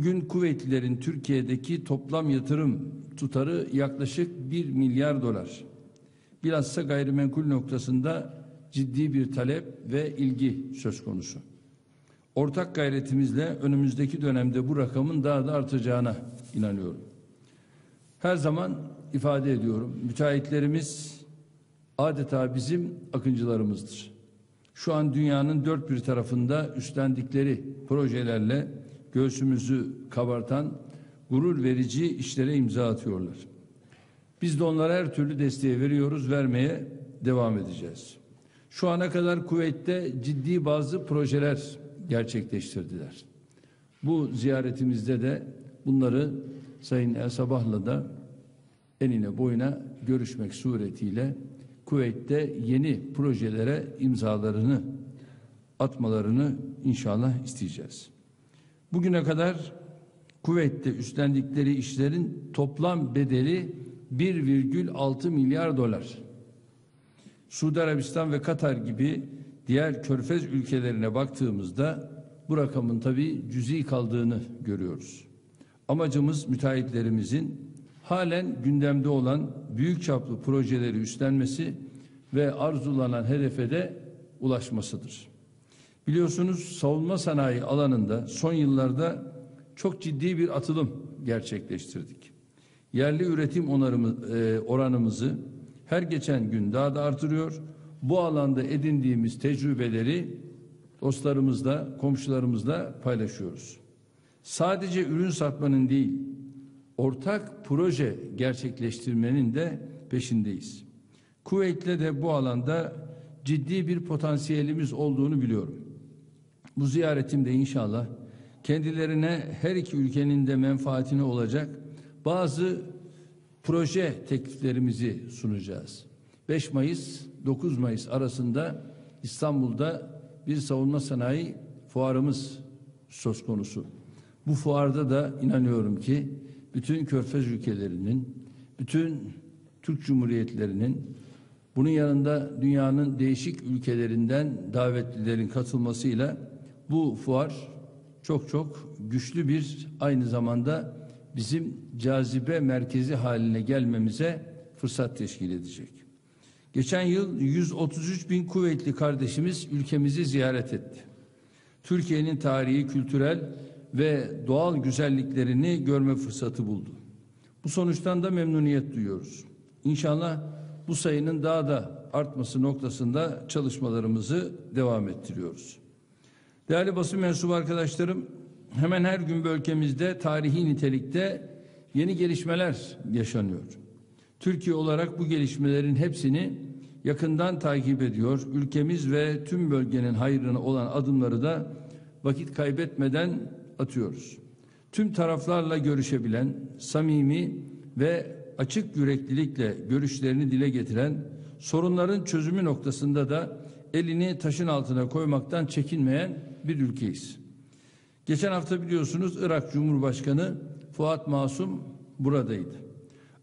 Bugün kuvvetlilerin Türkiye'deki toplam yatırım tutarı yaklaşık 1 milyar dolar. Bilhassa gayrimenkul noktasında ciddi bir talep ve ilgi söz konusu. Ortak gayretimizle önümüzdeki dönemde bu rakamın daha da artacağına inanıyorum. Her zaman ifade ediyorum. Müteahhitlerimiz adeta bizim akıncılarımızdır. Şu an dünyanın dört bir tarafında üstlendikleri projelerle göğsümüzü kabartan gurur verici işlere imza atıyorlar. Biz de onlara her türlü desteği veriyoruz, vermeye devam edeceğiz. Şu ana kadar kuvvette ciddi bazı projeler gerçekleştirdiler. Bu ziyaretimizde de bunları Sayın El Sabah'la da enine boyuna görüşmek suretiyle kuvvette yeni projelere imzalarını atmalarını inşallah isteyeceğiz. Bugüne kadar kuvvette üstlendikleri işlerin toplam bedeli 1,6 milyar dolar. Suudi Arabistan ve Katar gibi diğer körfez ülkelerine baktığımızda bu rakamın tabi cüzi kaldığını görüyoruz. Amacımız müteahhitlerimizin halen gündemde olan büyük çaplı projeleri üstlenmesi ve arzulanan hedefe de ulaşmasıdır. Biliyorsunuz savunma sanayi alanında son yıllarda çok ciddi bir atılım gerçekleştirdik. Yerli üretim onarımı, e, oranımızı her geçen gün daha da artırıyor. Bu alanda edindiğimiz tecrübeleri dostlarımızla, komşularımızla paylaşıyoruz. Sadece ürün satmanın değil, ortak proje gerçekleştirmenin de peşindeyiz. Kuveyt'le de bu alanda ciddi bir potansiyelimiz olduğunu biliyorum. Bu ziyaretimde inşallah kendilerine her iki ülkenin de menfaatine olacak bazı proje tekliflerimizi sunacağız. 5 Mayıs 9 Mayıs arasında İstanbul'da bir savunma sanayi fuarımız söz konusu. Bu fuarda da inanıyorum ki bütün körfez ülkelerinin, bütün Türk Cumhuriyetlerinin bunun yanında dünyanın değişik ülkelerinden davetlilerin katılmasıyla bu fuar çok çok güçlü bir aynı zamanda bizim cazibe merkezi haline gelmemize fırsat teşkil edecek. Geçen yıl 133 bin kuvvetli kardeşimiz ülkemizi ziyaret etti. Türkiye'nin tarihi, kültürel ve doğal güzelliklerini görme fırsatı buldu. Bu sonuçtan da memnuniyet duyuyoruz. İnşallah bu sayının daha da artması noktasında çalışmalarımızı devam ettiriyoruz. Değerli basın mensubu arkadaşlarım, hemen her gün bölgemizde tarihi nitelikte yeni gelişmeler yaşanıyor. Türkiye olarak bu gelişmelerin hepsini yakından takip ediyor. Ülkemiz ve tüm bölgenin hayrına olan adımları da vakit kaybetmeden atıyoruz. Tüm taraflarla görüşebilen, samimi ve açık yüreklilikle görüşlerini dile getiren, sorunların çözümü noktasında da elini taşın altına koymaktan çekinmeyen bir ülkeyiz. Geçen hafta biliyorsunuz Irak Cumhurbaşkanı Fuat Masum buradaydı.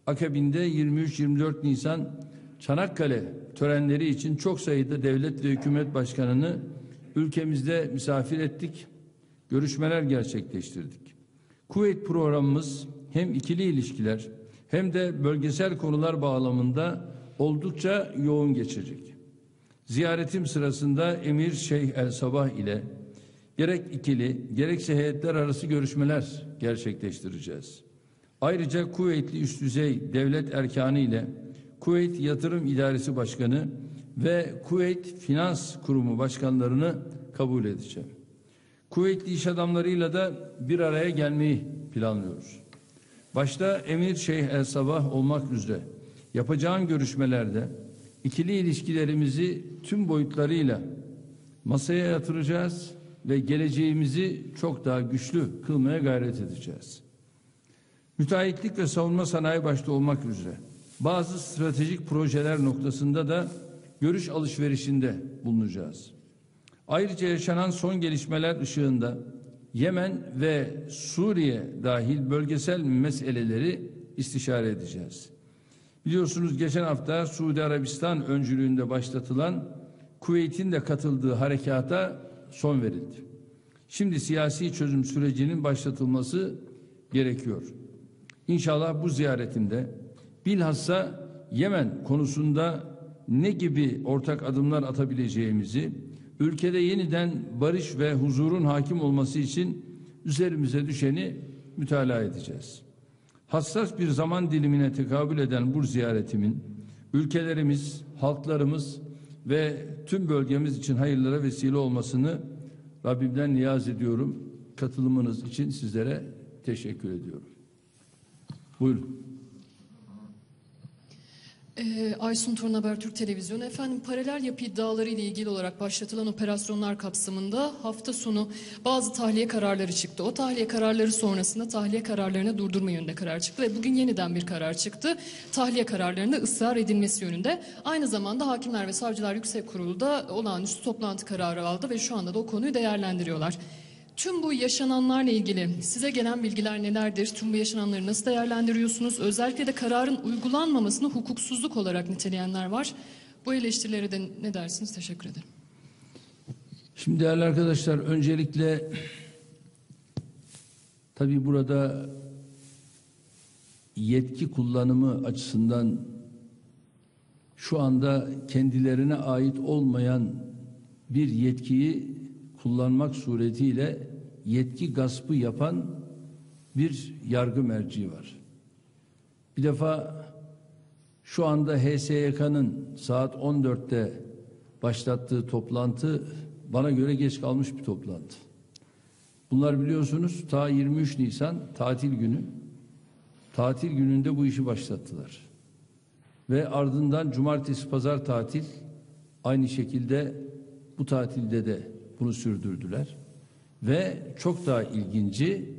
Akabinde 23-24 Nisan Çanakkale törenleri için çok sayıda devlet ve hükümet başkanını ülkemizde misafir ettik. Görüşmeler gerçekleştirdik. Kuveyt programımız hem ikili ilişkiler hem de bölgesel konular bağlamında oldukça yoğun geçecek. Ziyaretim sırasında Emir Şeyh El Sabah ile gerek ikili gerekse heyetler arası görüşmeler gerçekleştireceğiz. Ayrıca Kuveytli üst düzey devlet erkanı ile Kuveyt Yatırım İdaresi Başkanı ve Kuveyt Finans Kurumu başkanlarını kabul edeceğim. Kuveytli iş adamlarıyla da bir araya gelmeyi planlıyoruz. Başta Emir Şeyh El Sabah olmak üzere yapacağım görüşmelerde ikili ilişkilerimizi tüm boyutlarıyla masaya yatıracağız ve geleceğimizi çok daha güçlü kılmaya gayret edeceğiz. Müteahhitlik ve savunma sanayi başta olmak üzere bazı stratejik projeler noktasında da görüş alışverişinde bulunacağız. Ayrıca yaşanan son gelişmeler ışığında Yemen ve Suriye dahil bölgesel meseleleri istişare edeceğiz. Biliyorsunuz geçen hafta Suudi Arabistan öncülüğünde başlatılan Kuveyt'in de katıldığı harekata son verildi. Şimdi siyasi çözüm sürecinin başlatılması gerekiyor. İnşallah bu ziyaretimde bilhassa Yemen konusunda ne gibi ortak adımlar atabileceğimizi, ülkede yeniden barış ve huzurun hakim olması için üzerimize düşeni mütalaa edeceğiz. Hassas bir zaman dilimine tekabül eden bu ziyaretimin ülkelerimiz, halklarımız ve tüm bölgemiz için hayırlara vesile olmasını Rabbimden niyaz ediyorum. Katılımınız için sizlere teşekkür ediyorum. Buyurun. Ee, Aysun Torun Haber Türk Televizyonu. Efendim paralel yapı iddiaları ile ilgili olarak başlatılan operasyonlar kapsamında hafta sonu bazı tahliye kararları çıktı. O tahliye kararları sonrasında tahliye kararlarını durdurma yönünde karar çıktı ve bugün yeniden bir karar çıktı. Tahliye kararlarında ısrar edilmesi yönünde. Aynı zamanda Hakimler ve Savcılar Yüksek Kurulu da olağanüstü toplantı kararı aldı ve şu anda da o konuyu değerlendiriyorlar. Tüm bu yaşananlarla ilgili size gelen bilgiler nelerdir? Tüm bu yaşananları nasıl değerlendiriyorsunuz? Özellikle de kararın uygulanmamasını hukuksuzluk olarak niteleyenler var. Bu eleştirilere de ne dersiniz? Teşekkür ederim. Şimdi değerli arkadaşlar öncelikle tabii burada yetki kullanımı açısından şu anda kendilerine ait olmayan bir yetkiyi kullanmak suretiyle yetki gaspı yapan bir yargı merci var. Bir defa şu anda HSYK'nın saat 14'te başlattığı toplantı bana göre geç kalmış bir toplantı. Bunlar biliyorsunuz ta 23 Nisan tatil günü. Tatil gününde bu işi başlattılar. Ve ardından cumartesi pazar tatil aynı şekilde bu tatilde de bunu sürdürdüler. Ve çok daha ilginci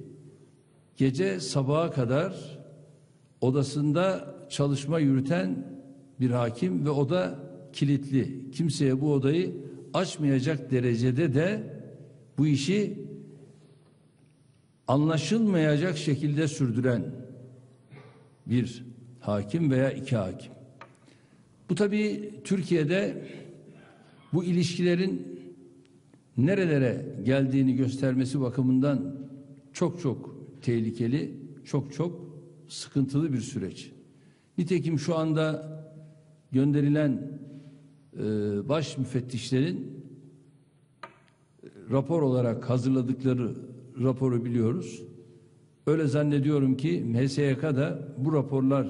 gece sabaha kadar odasında çalışma yürüten bir hakim ve oda kilitli. Kimseye bu odayı açmayacak derecede de bu işi anlaşılmayacak şekilde sürdüren bir hakim veya iki hakim. Bu tabii Türkiye'de bu ilişkilerin nerelere geldiğini göstermesi bakımından çok çok tehlikeli, çok çok sıkıntılı bir süreç. Nitekim şu anda gönderilen e, baş müfettişlerin rapor olarak hazırladıkları raporu biliyoruz. Öyle zannediyorum ki MSYK da bu raporlar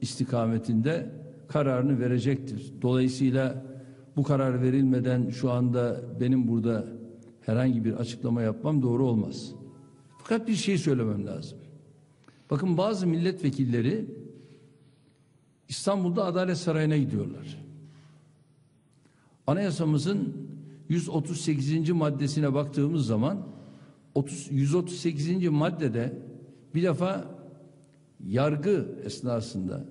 istikametinde kararını verecektir. Dolayısıyla bu karar verilmeden şu anda benim burada herhangi bir açıklama yapmam doğru olmaz. Fakat bir şey söylemem lazım. Bakın bazı milletvekilleri İstanbul'da Adalet Sarayı'na gidiyorlar. Anayasamızın 138. maddesine baktığımız zaman 30, 138. maddede bir defa yargı esnasında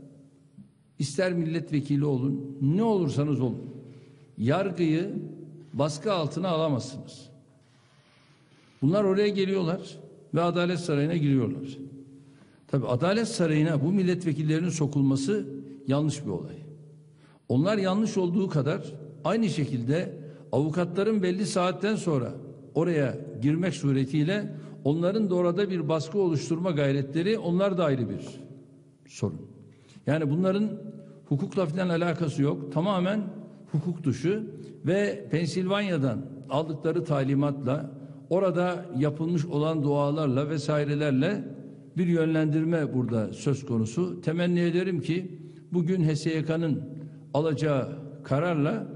ister milletvekili olun ne olursanız olun yargıyı baskı altına alamazsınız. Bunlar oraya geliyorlar ve Adalet Sarayı'na giriyorlar. Tabi Adalet Sarayı'na bu milletvekillerinin sokulması yanlış bir olay. Onlar yanlış olduğu kadar aynı şekilde avukatların belli saatten sonra oraya girmek suretiyle onların da orada bir baskı oluşturma gayretleri onlar da ayrı bir sorun. Yani bunların hukukla falan alakası yok. Tamamen hukuk dışı ve Pensilvanya'dan aldıkları talimatla orada yapılmış olan dualarla vesairelerle bir yönlendirme burada söz konusu. Temenni ederim ki bugün HSYK'nın alacağı kararla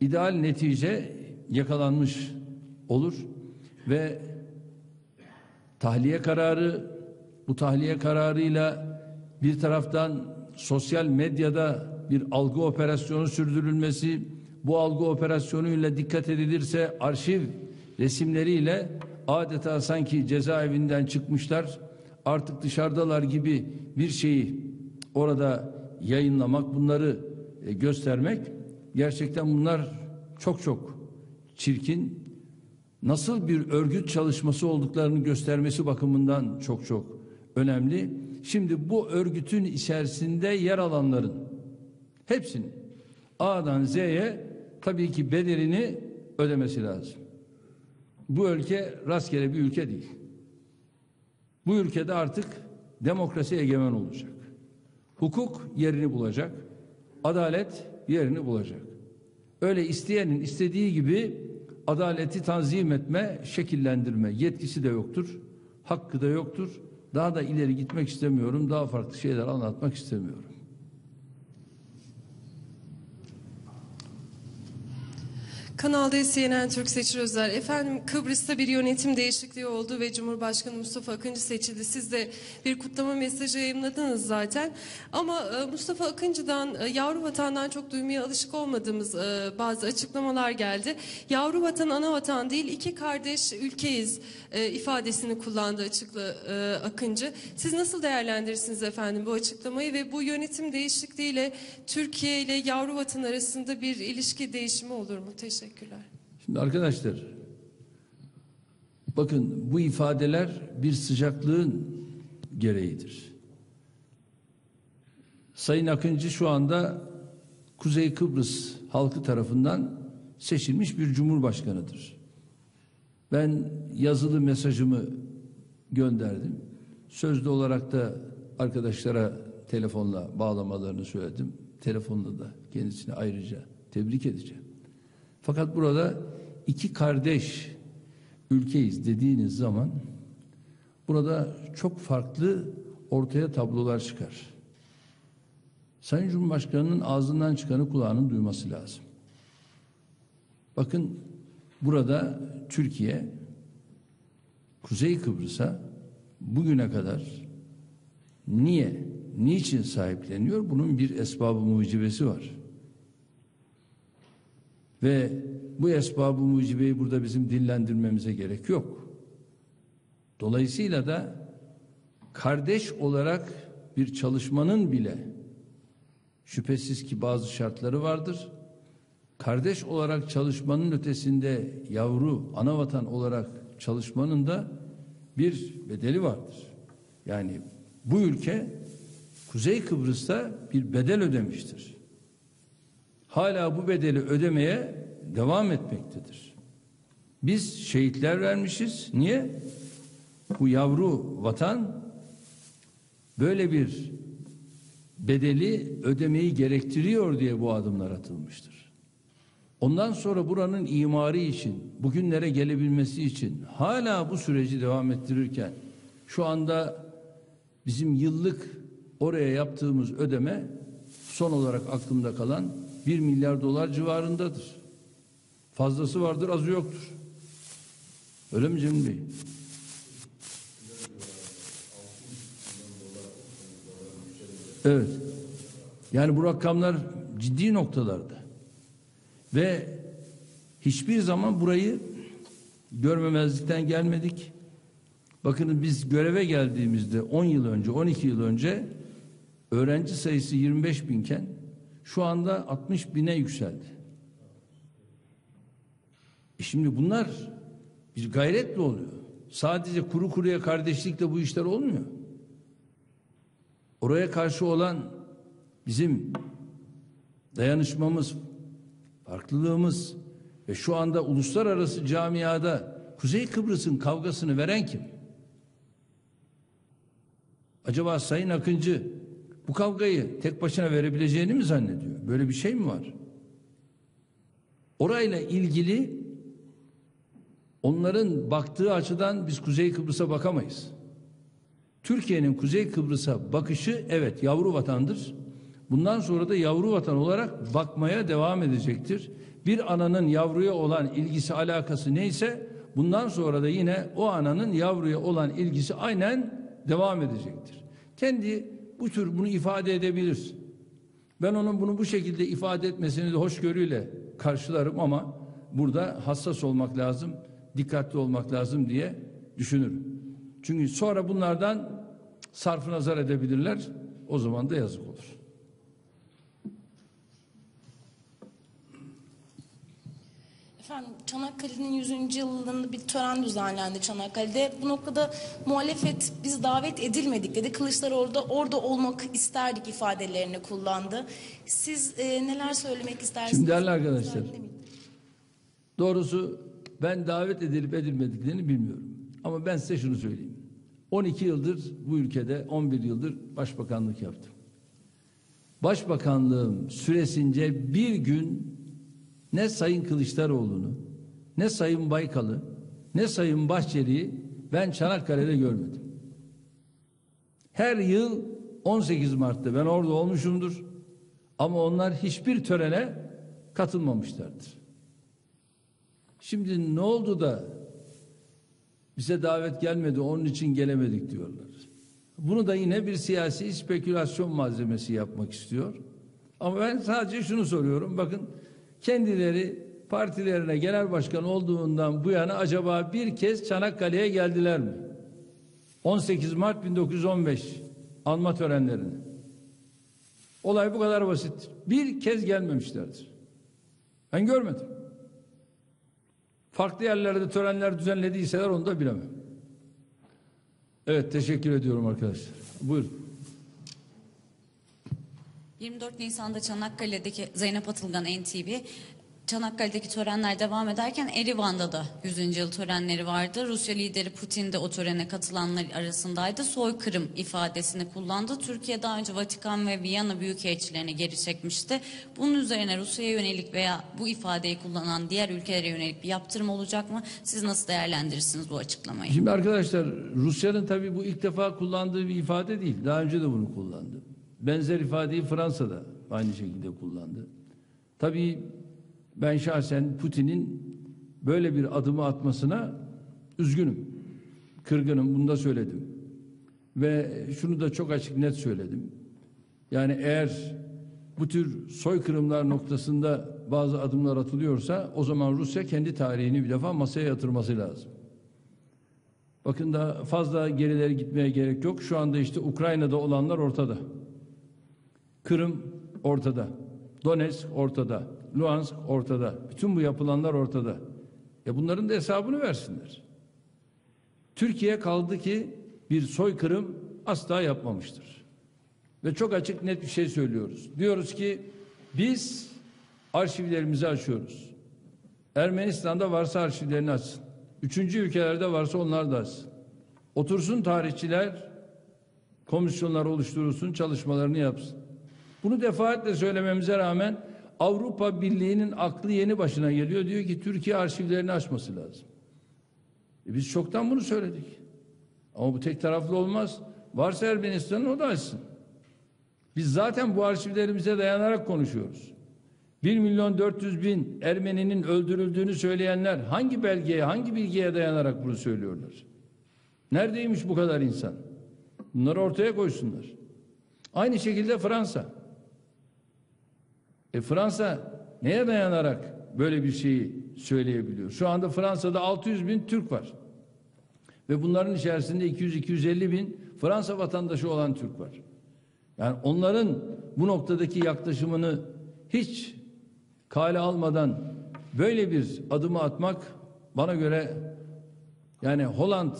ideal netice yakalanmış olur ve tahliye kararı bu tahliye kararıyla bir taraftan sosyal medyada bir algı operasyonu sürdürülmesi, bu algı operasyonuyla dikkat edilirse arşiv resimleriyle adeta sanki cezaevinden çıkmışlar, artık dışarıdalar gibi bir şeyi orada yayınlamak, bunları e, göstermek gerçekten bunlar çok çok çirkin. Nasıl bir örgüt çalışması olduklarını göstermesi bakımından çok çok önemli. Şimdi bu örgütün içerisinde yer alanların hepsinin A'dan Z'ye tabii ki bedelini ödemesi lazım. Bu ülke rastgele bir ülke değil. Bu ülkede artık demokrasi egemen olacak. Hukuk yerini bulacak. Adalet yerini bulacak. Öyle isteyenin istediği gibi adaleti tanzim etme, şekillendirme yetkisi de yoktur. Hakkı da yoktur. Daha da ileri gitmek istemiyorum. Daha farklı şeyler anlatmak istemiyorum. Kanal D CNN Türk Seçil Özel. Efendim Kıbrıs'ta bir yönetim değişikliği oldu ve Cumhurbaşkanı Mustafa Akıncı seçildi. Siz de bir kutlama mesajı yayınladınız zaten. Ama e, Mustafa Akıncı'dan, e, yavru vatandan çok duymaya alışık olmadığımız e, bazı açıklamalar geldi. Yavru vatan, ana vatan değil, iki kardeş ülkeyiz ifadesini kullandı açıkla Akıncı. Siz nasıl değerlendirirsiniz efendim bu açıklamayı ve bu yönetim değişikliğiyle Türkiye ile yavru vatan arasında bir ilişki değişimi olur mu? Teşekkürler. Şimdi arkadaşlar bakın bu ifadeler bir sıcaklığın gereğidir. Sayın Akıncı şu anda Kuzey Kıbrıs halkı tarafından seçilmiş bir cumhurbaşkanıdır. Ben yazılı mesajımı gönderdim. Sözlü olarak da arkadaşlara telefonla bağlamalarını söyledim. Telefonla da kendisini ayrıca tebrik edeceğim. Fakat burada iki kardeş ülkeyiz dediğiniz zaman burada çok farklı ortaya tablolar çıkar. Sayın Cumhurbaşkanı'nın ağzından çıkanı kulağının duyması lazım. Bakın burada Türkiye Kuzey Kıbrıs'a bugüne kadar niye, niçin sahipleniyor? Bunun bir esbabı mucibesi var. Ve bu esbabı mucibeyi burada bizim dillendirmemize gerek yok. Dolayısıyla da kardeş olarak bir çalışmanın bile şüphesiz ki bazı şartları vardır. Kardeş olarak çalışmanın ötesinde yavru ana vatan olarak çalışmanın da bir bedeli vardır. Yani bu ülke Kuzey Kıbrıs'ta bir bedel ödemiştir hala bu bedeli ödemeye devam etmektedir. Biz şehitler vermişiz. Niye? Bu yavru vatan böyle bir bedeli ödemeyi gerektiriyor diye bu adımlar atılmıştır. Ondan sonra buranın imarı için, bugünlere gelebilmesi için hala bu süreci devam ettirirken şu anda bizim yıllık oraya yaptığımız ödeme son olarak aklımda kalan 1 milyar dolar civarındadır. Fazlası vardır, azı yoktur. Öyle mi Cemil Bey? Evet. Yani bu rakamlar ciddi noktalarda. Ve hiçbir zaman burayı görmemezlikten gelmedik. Bakın biz göreve geldiğimizde 10 yıl önce, 12 yıl önce öğrenci sayısı 25 binken şu anda 60 bine yükseldi. E şimdi bunlar bir gayretle oluyor. Sadece kuru kuruya kardeşlikle bu işler olmuyor. Oraya karşı olan bizim dayanışmamız, farklılığımız ve şu anda uluslararası camiada Kuzey Kıbrıs'ın kavgasını veren kim? Acaba Sayın Akıncı bu kavgayı tek başına verebileceğini mi zannediyor? Böyle bir şey mi var? Orayla ilgili onların baktığı açıdan biz Kuzey Kıbrıs'a bakamayız. Türkiye'nin Kuzey Kıbrıs'a bakışı evet yavru vatandır. Bundan sonra da yavru vatan olarak bakmaya devam edecektir. Bir ananın yavruya olan ilgisi alakası neyse bundan sonra da yine o ananın yavruya olan ilgisi aynen devam edecektir. Kendi bu tür bunu ifade edebilir. Ben onun bunu bu şekilde ifade etmesini de hoşgörüyle karşılarım ama burada hassas olmak lazım, dikkatli olmak lazım diye düşünürüm. Çünkü sonra bunlardan sarfı nazar edebilirler. O zaman da yazık olur. Efendim Çanakkale'nin 100. yılında bir tören düzenlendi Çanakkale'de. Bu noktada muhalefet biz davet edilmedik dedi. Kılıçdaroğlu da orada olmak isterdik ifadelerini kullandı. Siz e, neler söylemek istersiniz? Şimdi değerli arkadaşlar, Doğrusu Ben davet edilip edilmediklerini bilmiyorum. Ama ben size şunu söyleyeyim. 12 yıldır bu ülkede 11 yıldır başbakanlık yaptım. Başbakanlığım süresince bir gün ne Sayın Kılıçdaroğlu'nu, ne Sayın Baykal'ı, ne Sayın Bahçeli'yi ben Çanakkale'de görmedim. Her yıl 18 Mart'ta ben orada olmuşumdur. Ama onlar hiçbir törene katılmamışlardır. Şimdi ne oldu da bize davet gelmedi onun için gelemedik diyorlar. Bunu da yine bir siyasi spekülasyon malzemesi yapmak istiyor. Ama ben sadece şunu soruyorum. Bakın kendileri partilerine genel başkan olduğundan bu yana acaba bir kez Çanakkale'ye geldiler mi? 18 Mart 1915 anma törenlerine. Olay bu kadar basit. Bir kez gelmemişlerdir. Ben görmedim. Farklı yerlerde törenler düzenlediyseler onu da bilemem. Evet teşekkür ediyorum arkadaşlar. Buyurun. 24 Nisan'da Çanakkale'deki Zeynep Atılgan NTV Çanakkale'deki törenler devam ederken Erivan'da da 100. yıl törenleri vardı. Rusya lideri Putin de o törene katılanlar arasındaydı. Soykırım ifadesini kullandı. Türkiye daha önce Vatikan ve Viyana büyükelçilerini geri çekmişti. Bunun üzerine Rusya'ya yönelik veya bu ifadeyi kullanan diğer ülkelere yönelik bir yaptırım olacak mı? Siz nasıl değerlendirirsiniz bu açıklamayı? Şimdi arkadaşlar Rusya'nın tabii bu ilk defa kullandığı bir ifade değil. Daha önce de bunu kullandı. Benzer ifadeyi Fransa'da aynı şekilde kullandı. Tabii ben şahsen Putin'in böyle bir adımı atmasına üzgünüm. Kırgınım bunu da söyledim. Ve şunu da çok açık net söyledim. Yani eğer bu tür soykırımlar noktasında bazı adımlar atılıyorsa o zaman Rusya kendi tarihini bir defa masaya yatırması lazım. Bakın da fazla gerilere gitmeye gerek yok. Şu anda işte Ukrayna'da olanlar ortada. Kırım ortada. Donetsk ortada. Luhansk ortada. Bütün bu yapılanlar ortada. Ya bunların da hesabını versinler. Türkiye kaldı ki bir soykırım asla yapmamıştır. Ve çok açık net bir şey söylüyoruz. Diyoruz ki biz arşivlerimizi açıyoruz. Ermenistan'da varsa arşivlerini açsın. Üçüncü ülkelerde varsa onlar da açsın. Otursun tarihçiler, komisyonlar oluşturulsun, çalışmalarını yapsın. Bunu defaatle söylememize rağmen Avrupa Birliği'nin aklı yeni başına geliyor. Diyor ki Türkiye arşivlerini açması lazım. E biz çoktan bunu söyledik. Ama bu tek taraflı olmaz. Varsa Ermenistan'ın o da açsın. Biz zaten bu arşivlerimize dayanarak konuşuyoruz. 1 milyon 400 bin Ermeninin öldürüldüğünü söyleyenler hangi belgeye, hangi bilgiye dayanarak bunu söylüyorlar? Neredeymiş bu kadar insan? Bunları ortaya koysunlar. Aynı şekilde Fransa. E Fransa neye dayanarak böyle bir şeyi söyleyebiliyor? Şu anda Fransa'da 600 bin Türk var. Ve bunların içerisinde 200-250 bin Fransa vatandaşı olan Türk var. Yani onların bu noktadaki yaklaşımını hiç kale almadan böyle bir adımı atmak bana göre yani Holland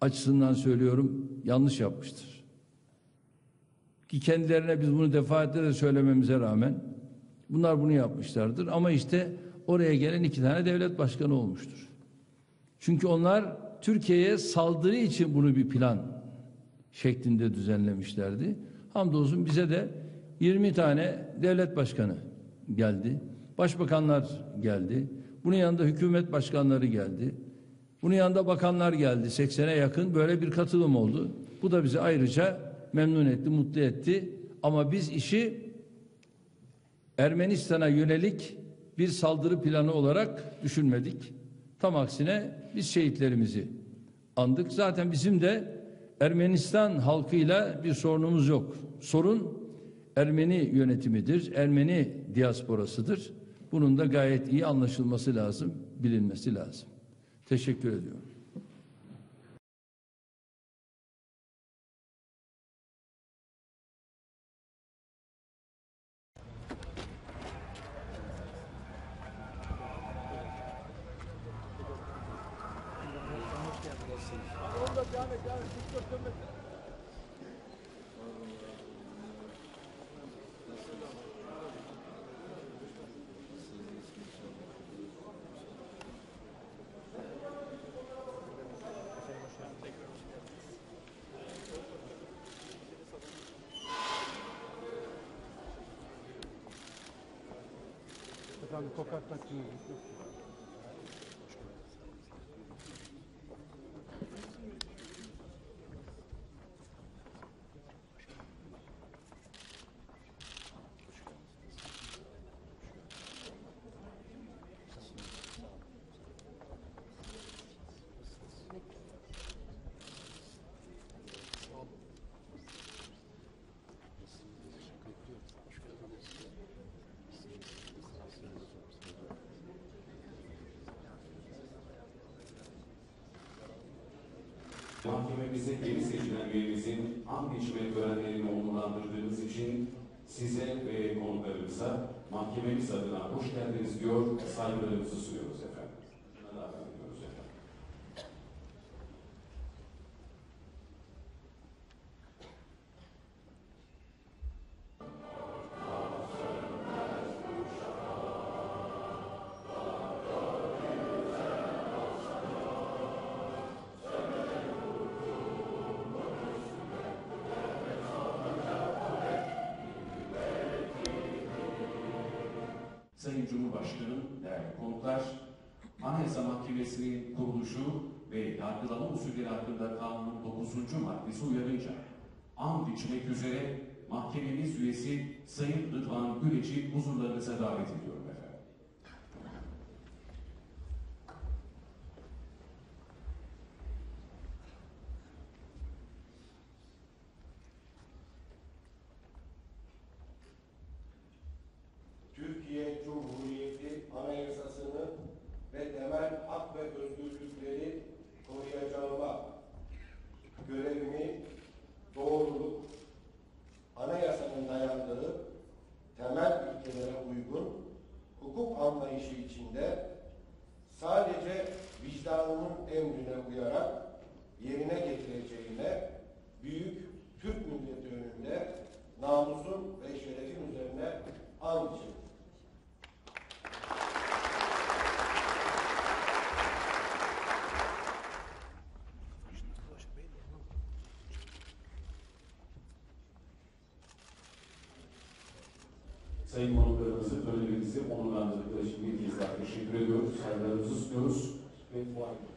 açısından söylüyorum yanlış yapmıştır. Ki kendilerine biz bunu defaatle de söylememize rağmen bunlar bunu yapmışlardır. Ama işte oraya gelen iki tane devlet başkanı olmuştur. Çünkü onlar Türkiye'ye saldırı için bunu bir plan şeklinde düzenlemişlerdi. Hamdolsun bize de 20 tane devlet başkanı geldi. Başbakanlar geldi. Bunun yanında hükümet başkanları geldi. Bunun yanında bakanlar geldi. 80'e yakın böyle bir katılım oldu. Bu da bizi ayrıca memnun etti, mutlu etti. Ama biz işi Ermenistan'a yönelik bir saldırı planı olarak düşünmedik. Tam aksine biz şehitlerimizi andık. Zaten bizim de Ermenistan halkıyla bir sorunumuz yok. Sorun Ermeni yönetimidir, Ermeni diasporasıdır. Bunun da gayet iyi anlaşılması lazım, bilinmesi lazım. Teşekkür ediyorum. Está no patinho. Mahkememize yeni seçilen üyemizin and içme törenlerini onurlandırdığınız için size ve konuklarımıza mahkememiz adına hoş geldiniz diyor, saygılarımızı sunuyoruz efendim. Cumhurbaşkanım, değerli konuklar, Anayasa Mahkemesi'nin kuruluşu ve yargılama usulleri hakkında kanunun 9. maddesi uyarınca and içmek üzere mahkememiz üyesi Sayın Rıdvan Güleç'i huzurlarınıza davet ediyorum yerine getireceğime büyük Türk milleti önünde namusum ve şerefim üzerine and içerim. Sayın konuklarımızı törenimizi onurlandırdıkları için bir kez daha teşekkür ediyoruz. Saygılarımızı sunuyoruz. Ve bu ay-